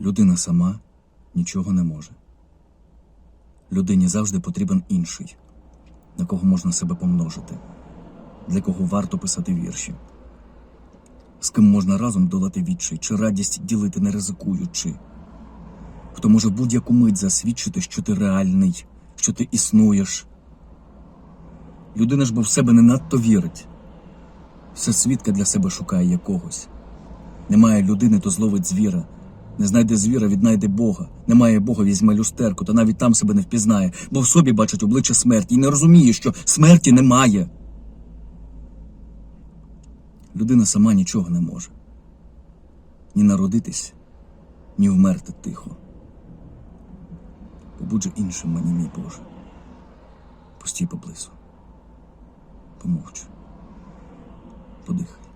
Людина сама нічого не може. Людині завжди потрібен інший, на кого можна себе помножити, для кого варто писати вірші, з ким можна разом долати відчай чи радість ділити не ризикуючи, хто може будь-яку мить засвідчити, що ти реальний, що ти існуєш. Людина ж бо в себе не надто вірить. Все свідка для себе шукає якогось. Немає людини, то зловить звіра. Не знайде звіра, віднайде Бога. Немає Бога, візьме люстерку, та навіть там себе не впізнає, бо в собі бачить обличчя смерті і не розуміє, що смерті немає. Людина сама нічого не може. Ні народитись, ні вмерти тихо. Побудь же іншим мені, мій Боже. Постій поблизу. Помовч. Подихай.